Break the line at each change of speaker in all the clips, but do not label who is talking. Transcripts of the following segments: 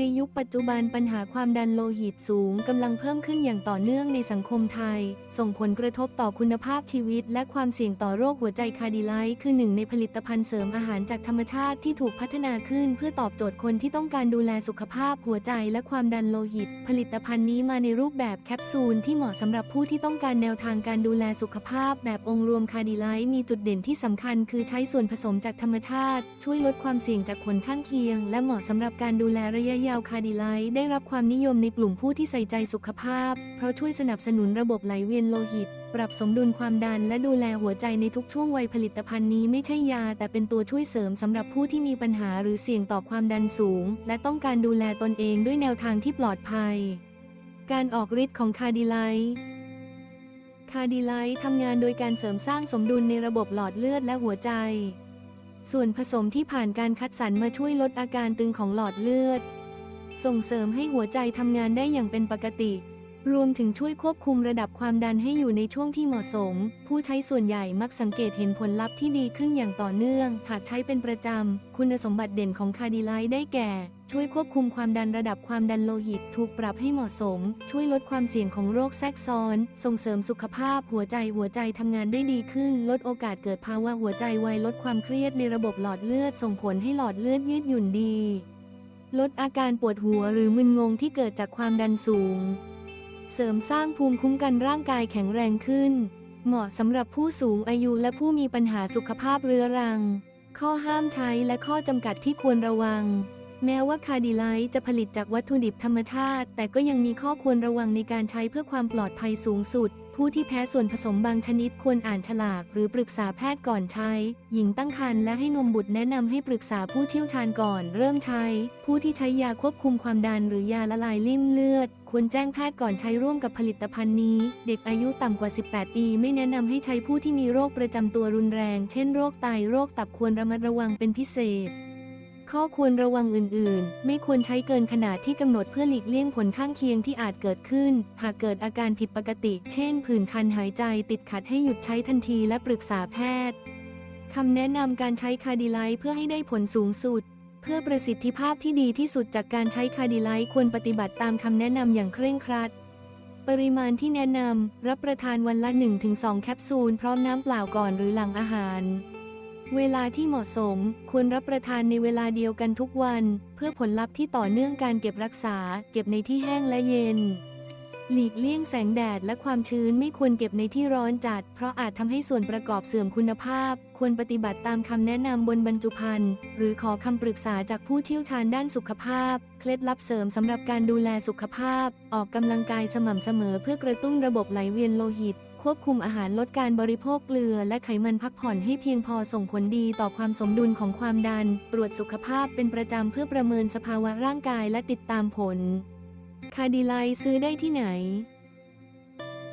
ในยุคปัจจุบันปัญหาความดันโลหิตสูงกำลังเพิ่มขึ้นอย่างต่อเนื่องในสังคมไทย ส่งผลกระทบต่อคุณภาพชีวิต และความเสี่ยงต่อโรคหัวใจคาดิไลท์คือหนึ่งในผลิตภัณฑ์เสริมอาหารจากธรรมชาติที่ถูกพัฒนาขึ้น เพื่อตอบโจทย์คนที่ต้องการดูแลสุขภาพหัวใจและความดันโลหิต ผลิตภัณฑ์นี้มาในรูปแบบแคปซูลที่เหมาะสำหรับผู้ที่ต้องการแนวทางการดูแลสุขภาพ แบบองค์รวมคาดิไลท์มีจุดเด่นที่สำคัญ คือใช้ส่วนผสมจากธรรมชาติ ช่วยลดความเสี่ยงจากผลข้างเคียง และเหมาะสำหรับการดูแลระยะยาวคาร์ดิไลท์ได้รับความนิยมในกลุ่มผู้ที่ใส่ใจสุขภาพ เพราะช่วยสนับสนุนระบบไหลเวียนโลหิต ปรับสมดุลความดันและดูแลหัวใจในทุกช่วงวัยผลิตภัณฑ์นี้ไม่ใช่ยา แต่เป็นตัวช่วยเสริมสำหรับผู้ที่มีปัญหาหรือเสี่ยงต่อความดันสูง และต้องการดูแลตนเองด้วยแนวทางที่ปลอดภัย การออกฤทธิ์ของคาดิไลท์คาดิไลท์ทำงานโดยการเสริมสร้างสมดุลในระบบหลอดเลือดและหัวใจ ส่วนผสมที่ผ่านการคัดสรรมาช่วยลดอาการตึงของหลอดเลือด ส่งเสริมให้หัวใจทำงานได้อย่างเป็นปกติ รวมถึงช่วยควบคุมระดับความดันให้อยู่ในช่วงที่เหมาะสม ผู้ใช้ส่วนใหญ่มักสังเกตเห็นผลลัพธ์ที่ดีขึ้นอย่างต่อเนื่อง หากใช้เป็นประจำ คุณสมบัติเด่นของคาร์ดิไลท์ได้แก่ ช่วยควบคุมความดันระดับความดันโลหิต ถูกปรับให้เหมาะสม ช่วยลดความเสี่ยงของโรคแทรกซ้อน ส่งเสริมสุขภาพ หัวใจหัวใจทำงานได้ดีขึ้น ลดโอกาสเกิดภาวะหัวใจวายลดความเครียดในระบบหลอดเลือด ส่งผลให้หลอดเลือดยืดหยุ่นดี ลดอาการปวดหัวหรือมึนงงที่เกิดจากความดันสูง เสริมสร้างภูมิคุ้มกันร่างกายแข็งแรงขึ้น เหมาะสำหรับผู้สูงอายุและผู้มีปัญหาสุขภาพเรื้อรัง ข้อห้ามใช้และข้อจำกัดที่ควรระวัง แม้ว่าคาดิไลท์จะผลิตจากวัตถุดิบธรรมชาติ แต่ก็ยังมีข้อควรระวังในการใช้เพื่อความปลอดภัยสูงสุด ผู้ที่แพ้ส่วนผสมบางชนิดควรอ่านฉลาก หรือปรึกษาแพทย์ก่อนใช้ หญิงตั้งครรภ์และให้นมบุตรแนะนำให้ปรึกษาผู้เชี่ยวชาญก่อนเริ่มใช้ ผู้ที่ใช้ยาควบคุมความดันหรือยาละลายริ่มเลือด ควรแจ้งแพทย์ก่อนใช้ร่วมกับผลิตภัณฑ์นี้ เด็กอายุต่ำกว่า 18 ปี ไม่แนะนำให้ใช้ผู้ที่มีโรคประจำตัวรุนแรง เช่นโรคไตโรคตับควรระมัดระวังเป็นพิเศษ ข้อควรระวังอื่น ๆ ไม่ควรใช้เกินขนาดที่กำหนดเพื่อหลีกเลี่ยงผลข้างเคียงที่อาจเกิดขึ้น หากเกิดอาการผิดปกติ เช่น ผื่นคันหายใจติดขัดให้หยุดใช้ทันทีและปรึกษาแพทย์คำแนะนำการใช้คาร์ดิไลท์เพื่อให้ได้ผลสูงสุด เพื่อประสิทธิภาพที่ดีที่สุดจากการใช้คาร์ดิไลท์ควรปฏิบัติตามคำแนะนำอย่างเคร่งครัด ปริมาณที่แนะนำรับประทานวันละ 1-2 แคปซูล พร้อมน้ำเปล่าก่อนหรือหลังอาหาร เวลาที่เหมาะสมควรรับประทานในเวลาเดียวกันทุกวัน เพื่อผลลัพธ์ที่ต่อเนื่องการเก็บรักษา เก็บในที่แห้งและเย็น หลีกเลี่ยงแสงแดดและความชื้นไม่ควรเก็บในที่ร้อนจัด เพราะอาจทำให้ส่วนประกอบเสื่อมคุณภาพ ควรปฏิบัติตามคำแนะนำบนบรรจุภัณฑ์หรือขอคำปรึกษาจากผู้เชี่ยวชาญด้านสุขภาพ เคล็ดลับเสริมสำหรับการดูแลสุขภาพ ออกกำลังกายสม่ำเสมอเพื่อกระตุ้นระบบไหลเวียนโลหิต ควบคุมอาหารลดการบริโภคเกลือและไขมันพักผ่อนให้เพียงพอส่งผลดีต่อความสมดุลของความดัน ตรวจสุขภาพเป็นประจำเพื่อประเมินสภาวะร่างกายและติดตามผล คาดิไลซื้อได้ที่ไหน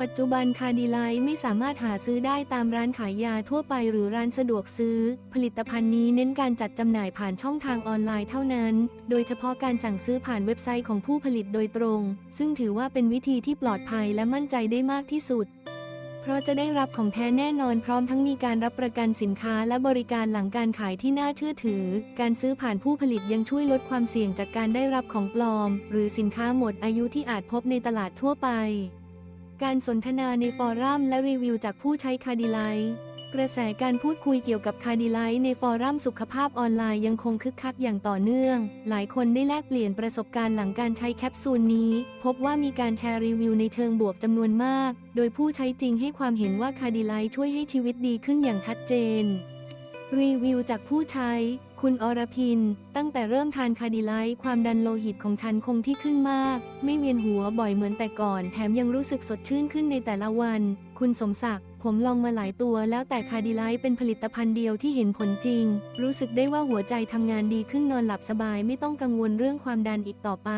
ปัจจุบันคาดิไลไม่สามารถหาซื้อได้ตามร้านขายยาทั่วไปหรือร้านสะดวกซื้อ ผลิตภัณฑ์นี้เน้นการจัดจำหน่ายผ่านช่องทางออนไลน์เท่านั้น โดยเฉพาะการสั่งซื้อผ่านเว็บไซต์ของผู้ผลิตโดยตรง ซึ่งถือว่าเป็นวิธีที่ปลอดภัยและมั่นใจได้มากที่สุด ราะจะได้รับของแท้แน่นอนพร้อมทั้งมีการรับประกันสินค้าและบริการหลังการขายที่น่าเชื่อถือ การซื้อผ่านผู้ผลิตยังช่วยลดความเสี่ยงจากการได้รับของปลอม หรือสินค้าหมดอายุที่อาจพบในตลาดทั่วไป การสนทนาในฟอรัมและรีวิวจากผู้ใช้คาดิไลท์ กระแสการพูดคุยเกี่ยวกับคาร์ดิไลท์ในฟอรัมสุขภาพออนไลน์ยังคงคึกคักอย่างต่อเนื่อง หลายคนได้แลกเปลี่ยนประสบการณ์หลังการใช้แคปซูลนี้ พบว่ามีการแชร์รีวิวในเชิงบวกจำนวนมาก โดยผู้ใช้จริงให้ความเห็นว่าคาร์ดิไลท์ช่วยให้ชีวิตดีขึ้นอย่างชัดเจน รีวิวจากผู้ใช้ คุณอรพิน ตั้งแต่เริ่มทานคาดิไลท์ความดันโลหิตของฉันคงที่ขึ้นมาก ไม่เวียนหัวบ่อยเหมือนแต่ก่อน แถมยังรู้สึกสดชื่นขึ้นในแต่ละวัน คุณสมศักดิ์ ผมลองมาหลายตัวแล้วแต่คาดิไลท์เป็นผลิตภัณฑ์เดียวที่เห็นผลจริง รู้สึกได้ว่าหัวใจทำงานดีขึ้นนอนหลับสบายไม่ต้องกังวลเรื่องความดันอีกต่อไป